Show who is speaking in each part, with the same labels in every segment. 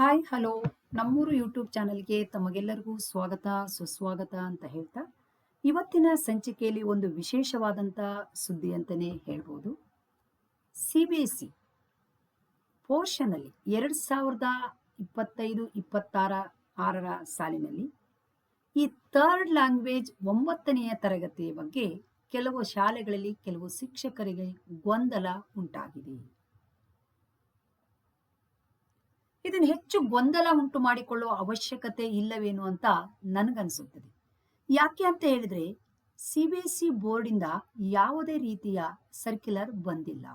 Speaker 1: Hi hello ನಮ್ಮೂರು YouTube ಚಾನಲ್ಗೆ ತಮಗೆಲ್ಲರಿಗೂ ಸ್ವಾಗತ, ಸುಸ್ವಾಗತ ಅಂತ ಹೇಳ್ತಾ, ಇವತ್ತಿನ ಸಂಚಿಕೆಯಲ್ಲಿ ಒಂದು ವಿಶೇಷವಾದಂಥ ಸುದ್ದಿ ಅಂತಲೇ ಹೇಳ್ಬೋದು. ಸಿ ಬಿ ಎಸ್ ಸಿ ಪೋರ್ಷನಲ್ಲಿ ಎರಡು ಸಾವಿರದ ಇಪ್ಪತ್ತೈದು, ಇಪ್ಪತ್ತಾರ, ಆರರ ಸಾಲಿನಲ್ಲಿ ಈ ಥರ್ಡ್ ಲ್ಯಾಂಗ್ವೇಜ್ ಒಂಬತ್ತನೆಯ ತರಗತಿಯ ಬಗ್ಗೆ ಕೆಲವು ಶಾಲೆಗಳಲ್ಲಿ ಕೆಲವು ಶಿಕ್ಷಕರಿಗೆ ಗೊಂದಲ ಉಂಟಾಗಿದೆ. ಇದನ್ನು ಹೆಚ್ಚು ಗೊಂದಲ ಉಂಟು ಮಾಡಿಕೊಳ್ಳುವ ಅವಶ್ಯಕತೆ ಇಲ್ಲವೇನು ಅಂತ ನನಗನ್ಸುತ್ತದೆ. ಯಾಕೆ ಅಂತ ಹೇಳಿದ್ರೆ, ಸಿ ಬೋರ್ಡಿಂದ ಯಾವುದೇ ರೀತಿಯ ಸರ್ಕ್ಯುಲರ್ ಬಂದಿಲ್ಲ.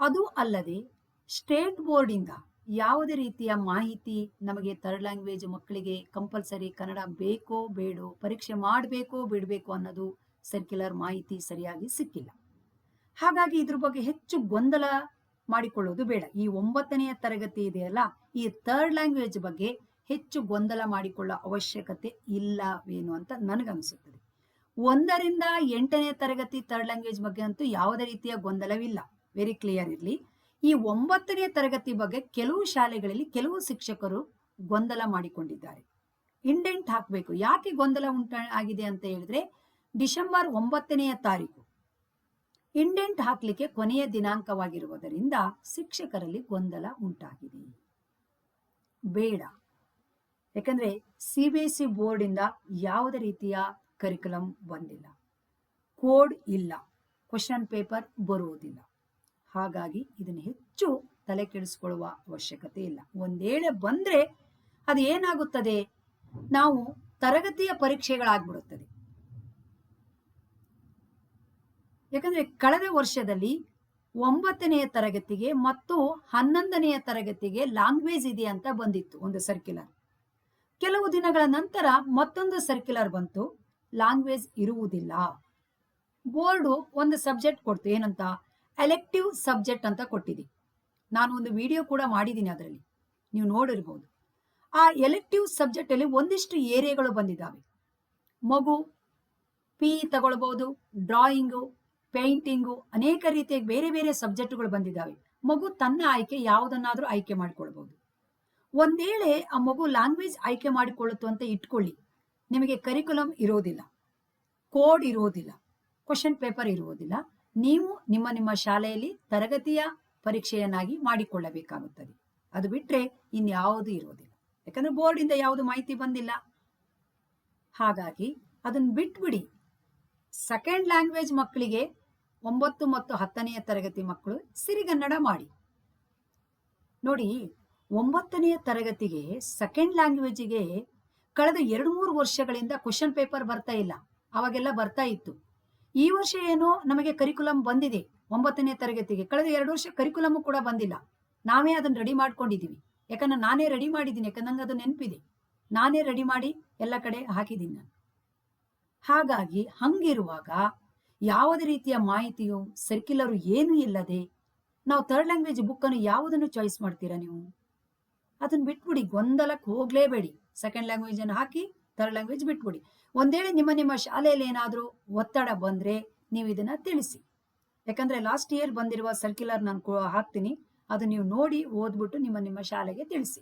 Speaker 1: ಅದು ಅಲ್ಲದೆ, ಸ್ಟೇಟ್ ಬೋರ್ಡಿಂದ ಯಾವುದೇ ರೀತಿಯ ಮಾಹಿತಿ ನಮಗೆ ಥರ್ಡ್ ಲ್ಯಾಂಗ್ವೇಜ್ ಮಕ್ಕಳಿಗೆ ಕಂಪಲ್ಸರಿ ಕನ್ನಡ ಬೇಕೋ ಬೇಡೋ, ಪರೀಕ್ಷೆ ಮಾಡಬೇಕೋ ಬಿಡಬೇಕು ಅನ್ನೋದು ಸರ್ಕ್ಯುಲರ್ ಮಾಹಿತಿ ಸರಿಯಾಗಿ ಸಿಕ್ಕಿಲ್ಲ. ಹಾಗಾಗಿ ಇದ್ರ ಬಗ್ಗೆ ಹೆಚ್ಚು ಗೊಂದಲ ಮಾಡಿಕೊಳ್ಳೋದು ಬೇಡ. ಈ ಒಂಬತ್ತನೆಯ ತರಗತಿ ಇದೆಯಲ್ಲ ಈ ಥರ್ಡ್ ಲ್ಯಾಂಗ್ವೇಜ್ ಬಗ್ಗೆ ಹೆಚ್ಚು ಗೊಂದಲ ಮಾಡಿಕೊಳ್ಳೋ ಅವಶ್ಯಕತೆ ಇಲ್ಲವೇನು ಅಂತ ನನಗನ್ಸುತ್ತದೆ. ಒಂದರಿಂದ ಎಂಟನೇ ತರಗತಿ ಥರ್ಡ್ ಲ್ಯಾಂಗ್ವೇಜ್ ಬಗ್ಗೆ ಅಂತೂ ಯಾವುದೇ ರೀತಿಯ ಗೊಂದಲವಿಲ್ಲ. ವೆರಿ ಕ್ಲಿಯರ್ ಇರಲಿ. ಈ ಒಂಬತ್ತನೇ ತರಗತಿ ಬಗ್ಗೆ ಕೆಲವು ಶಾಲೆಗಳಲ್ಲಿ ಕೆಲವು ಶಿಕ್ಷಕರು ಗೊಂದಲ ಮಾಡಿಕೊಂಡಿದ್ದಾರೆ. ಇಂಡೆಂಟ್ ಹಾಕಬೇಕು. ಯಾಕೆ ಗೊಂದಲ ಉಂಟ, ಆಗಿದೆ ಅಂತ ಹೇಳಿದ್ರೆ, ಡಿಸೆಂಬರ್ ಒಂಬತ್ತನೆಯ ತಾರೀಕು ಇಂಡೆಂಟ್ ಹಾಕ್ಲಿಕ್ಕೆ ಕೊನೆಯ ದಿನಾಂಕವಾಗಿರುವುದರಿಂದ ಶಿಕ್ಷಕರಲ್ಲಿ ಗೊಂದಲ ಉಂಟಾಗಿದೆ. ಬೇಡ. ಯಾಕಂದ್ರೆ ಸಿ ಬಿ ಎಸ್ ಸಿ ಬೋರ್ಡಿಂದ ಯಾವುದೇ ರೀತಿಯ ಕರಿಕುಲಮ್ ಬಂದಿಲ್ಲ. ಕೋಡ್ ಇಲ್ಲ. ಕ್ವಶನ್ ಪೇಪರ್ ಬರುವುದಿಲ್ಲ. ಹಾಗಾಗಿ ಇದನ್ನು ಹೆಚ್ಚು ತಲೆ ಕೆಡಿಸ್ಕೊಳ್ಳುವ ಅವಶ್ಯಕತೆ ಇಲ್ಲ. ಒಂದೇಳೆ ಬಂದ್ರೆ ಅದು ಏನಾಗುತ್ತದೆ? ನಾವು ತರಗತಿಯ ಪರೀಕ್ಷೆಗಳಾಗ್ಬಿಡುತ್ತದೆ. ಯಾಕಂದ್ರೆ ಕಳೆದ ವರ್ಷದಲ್ಲಿ ಒಂಬತ್ತನೆಯ ತರಗತಿಗೆ ಮತ್ತು ಹನ್ನೊಂದನೆಯ ತರಗತಿಗೆ ಲ್ಯಾಂಗ್ವೇಜ್ ಇದೆ ಅಂತ ಬಂದಿತ್ತು ಒಂದು ಸರ್ಕ್ಯುಲರ್ ಕೆಲವು ದಿನಗಳ ನಂತರ ಮತ್ತೊಂದು ಸರ್ಕ್ಯುಲರ್ ಬಂತು. ಲ್ಯಾಂಗ್ವೇಜ್ ಇರುವುದಿಲ್ಲ. ಬೋರ್ಡು ಒಂದು ಸಬ್ಜೆಕ್ಟ್ ಕೊಡ್ತು. ಏನಂತ? ಎಲೆಕ್ಟಿವ್ ಸಬ್ಜೆಕ್ಟ್ ಅಂತ ಕೊಟ್ಟಿದೆ. ನಾನು ಒಂದು ವಿಡಿಯೋ ಕೂಡ ಮಾಡಿದ್ದೀನಿ ಅದರಲ್ಲಿ. ನೀವು ನೋಡಿರ್ಬೋದು. ಆ ಎಲೆಕ್ಟಿವ್ ಸಬ್ಜೆಕ್ಟಲ್ಲಿ ಒಂದಿಷ್ಟು ಏರಿಯಾಗಳು ಬಂದಿದ್ದಾವೆ. ಮಗು ಪಿ ತಗೊಳ್ಬೋದು ಡ್ರಾಯಿಂಗು ಪೇಂಟಿಂಗು ಅನೇಕ ರೀತಿಯ ಬೇರೆ ಬೇರೆ ಸಬ್ಜೆಕ್ಟ್ಗಳು ಬಂದಿದ್ದಾವೆ. ಮಗು ತನ್ನ ಆಯ್ಕೆ ಯಾವುದನ್ನಾದರೂ ಆಯ್ಕೆ ಮಾಡಿಕೊಳ್ಬಹುದು. ಒಂದೇಳೆ ಆ ಮಗು ಲ್ಯಾಂಗ್ವೇಜ್ ಆಯ್ಕೆ ಮಾಡಿಕೊಳ್ಳುತ್ತು ಅಂತ ಇಟ್ಕೊಳ್ಳಿ. ನಿಮಗೆ ಕರಿಕ್ಯುಲಮ್ ಇರೋದಿಲ್ಲ. ಕೋಡ್ ಇರೋದಿಲ್ಲ. ಕ್ವಶನ್ ಪೇಪರ್ ಇರುವುದಿಲ್ಲ ನೀವು ನಿಮ್ಮ ನಿಮ್ಮ ಶಾಲೆಯಲ್ಲಿ ತರಗತಿಯ ಪರೀಕ್ಷೆಯನ್ನಾಗಿ ಮಾಡಿಕೊಳ್ಳಬೇಕಾಗುತ್ತದೆ. ಅದು ಬಿಟ್ರೆ ಇನ್ಯಾವುದು ಇರೋದಿಲ್ಲ. ಯಾಕಂದ್ರೆ ಬೋರ್ಡಿಂದ ಯಾವುದು ಮಾಹಿತಿ ಬಂದಿಲ್ಲ. ಹಾಗಾಗಿ ಅದನ್ನು ಬಿಟ್ಬಿಡಿ. ಸೆಕೆಂಡ್ ಲ್ಯಾಂಗ್ವೇಜ್ ಮಕ್ಕಳಿಗೆ ಒಂಬತ್ತು ಮತ್ತು ಹತ್ತನೆಯ ತರಗತಿ ಮಕ್ಕಳು ಸಿರಿಗನ್ನಡ ಮಾಡಿ. ನೋಡಿ, ಒಂಬತ್ತನೆಯ ತರಗತಿಗೆ ಸೆಕೆಂಡ್ ಲ್ಯಾಂಗ್ವೇಜಿಗೆ ಕಳೆದ ಎರಡು ಮೂರು ವರ್ಷಗಳಿಂದ ಕ್ವಶನ್ ಪೇಪರ್ ಬರ್ತಾ ಇಲ್ಲ. ಅವಾಗೆಲ್ಲ ಬರ್ತಾ ಇತ್ತು. ಈ ವರ್ಷ ಏನೋ ನಮಗೆ ಕರಿಕುಲಮ್ ಬಂದಿದೆ. ಒಂಬತ್ತನೇ ತರಗತಿಗೆ ಕಳೆದ ಎರಡು ವರ್ಷ ಕರಿಕುಲಮ್ ಕೂಡ ಬಂದಿಲ್ಲ. ನಾವೇ ಅದನ್ನ ರೆಡಿ ಮಾಡ್ಕೊಂಡಿದ್ದೀವಿ ಯಾಕಂದ್ರೆ ನಾನೇ ರೆಡಿ ಮಾಡಿದ್ದೀನಿ. ಯಾಕಂದ್ರೆ ನಂಗೆ ಅದು ನೆನಪಿದೆ. ನಾನೇ ರೆಡಿ ಮಾಡಿ ಎಲ್ಲ ಕಡೆ ಹಾಕಿದ್ದೀನಿ ನಾನು. ಹಾಗಾಗಿ ಹಂಗಿರುವಾಗ ಯಾವುದೇ ರೀತಿಯ ಮಾಹಿತಿಯು ಸರ್ಕ್ಯುಲರು ಏನೂ ಇಲ್ಲದೆ ನಾವು ಥರ್ಡ್ ಲ್ಯಾಂಗ್ವೇಜ್ ಬುಕ್ಕನ್ನು ಯಾವುದನ್ನು ಚಾಯ್ಸ್ ಮಾಡ್ತೀರಾ ನೀವು? ಅದನ್ನ ಬಿಟ್ಬಿಡಿ, ಗೊಂದಲಕ್ಕೆ ಹೋಗಲೇಬೇಡಿ. ಸೆಕೆಂಡ್ ಲ್ಯಾಂಗ್ವೇಜ್ ಅನ್ನು ಹಾಕಿ ಥರ್ಡ್ ಲ್ಯಾಂಗ್ವೇಜ್ ಬಿಟ್ಬಿಡಿ. ಒಂದೇಳೆ ನಿಮ್ಮ ನಿಮ್ಮ ಶಾಲೆಯಲ್ಲಿ ಏನಾದರೂ ಒತ್ತಡ ಬಂದ್ರೆ ನೀವು ಇದನ್ನ ತಿಳಿಸಿ. ಯಾಕಂದ್ರೆ ಲಾಸ್ಟ್ ಇಯರ್ ಬಂದಿರುವ ಸರ್ಕ್ಯುಲರ್ ನಾನು ಹಾಕ್ತೀನಿ. ಅದು ನೀವು ನೋಡಿ ಓದ್ಬಿಟ್ಟು ನಿಮ್ಮ ನಿಮ್ಮ ಶಾಲೆಗೆ ತಿಳಿಸಿ.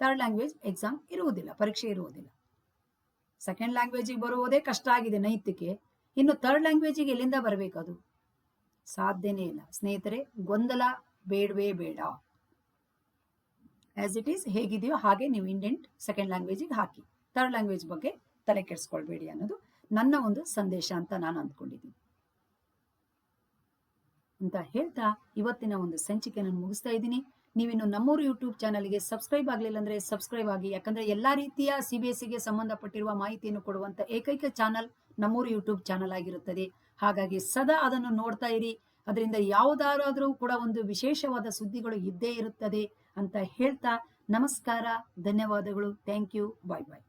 Speaker 1: ಥರ್ಡ್ ಲ್ಯಾಂಗ್ವೇಜ್ ಎಕ್ಸಾಮ್ ಇರುವುದಿಲ್ಲ, ಪರೀಕ್ಷೆ ಇರುವುದಿಲ್ಲ. ಸೆಕೆಂಡ್ ಲ್ಯಾಂಗ್ವೇಜಿಗೆ ಬರುವುದೇ ಕಷ್ಟ ಆಗಿದೆ ನೈತಿಕೆ. ಇನ್ನು ಥರ್ಡ್ ಲ್ಯಾಂಗ್ವೇಜಿಗೆ ಎಲ್ಲಿಂದ ಬರಬೇಕು ಅದು? ಸಾಧ್ಯನೇ ಇಲ್ಲ. ಸ್ನೇಹಿತರೆ, ಗೊಂದಲ ಬೇಡವೇ ಬೇಡ. ಆಸ್ ಇಟ್ ಈಸ್ ಹೇಗಿದೆಯೋ ಹಾಗೆ ನೀವು ಇಂಡೆಂಟ್ ಸೆಕೆಂಡ್ ಲ್ಯಾಂಗ್ವೇಜಿಗೆ ಹಾಕಿ. ಥರ್ಡ್ ಲ್ಯಾಂಗ್ವೇಜ್ ಬಗ್ಗೆ ತಲೆ ಕೆಡಿಸ್ಕೊಳ್ಬೇಡಿ ಅನ್ನೋದು ನನ್ನ ಒಂದು ಸಂದೇಶ ಅಂತ ನಾನು ಅಂದ್ಕೊಂಡಿದ್ದೀನಿ. ಅಂತ ಹೇಳ್ತಾ ಇವತ್ತಿನ ಒಂದು ಸಂಚಿಕೆ ನಾನು ಮುಗಿಸ್ತಾ ಇದ್ದೀನಿ. ನೀವಿನ್ನು ನಮ್ಮೂರು ಯೂಟ್ಯೂಬ್ ಚಾನಲ್ಗೆ ಸಬ್ಸ್ಕ್ರೈಬ್ ಆಗಲಿಲ್ಲ ಅಂದ್ರೆ ಸಬ್ಸ್ಕ್ರೈಬ್ ಆಗಿ, ಯಾಕಂದ್ರೆ ಎಲ್ಲಾ ರೀತಿಯ ಸಿ ಬಿ ಎಸ್ ಸಿಗೆ ಸಂಬಂಧಪಟ್ಟಿರುವ ಮಾಹಿತಿಯನ್ನು ಕೊಡುವಂತ ಏಕೈಕ ಚಾನಲ್ ನಮ್ಮೂರು ಯೂಟ್ಯೂಬ್ ಚಾನಲ್ ಆಗಿರುತ್ತದೆ. ಹಾಗಾಗಿ ಸದಾ ಅದನ್ನು ನೋಡ್ತಾ ಇರಿ. ಅದರಿಂದ ಯಾವುದಾದ್ರೂ ಕೂಡ ಒಂದು ವಿಶೇಷವಾದ ಸುದ್ದಿಗಳು ಇದ್ದೇ ಇರುತ್ತದೆ ಅಂತ ಹೇಳ್ತಾ ನಮಸ್ಕಾರ, ಧನ್ಯವಾದಗಳು. Thank you bye bye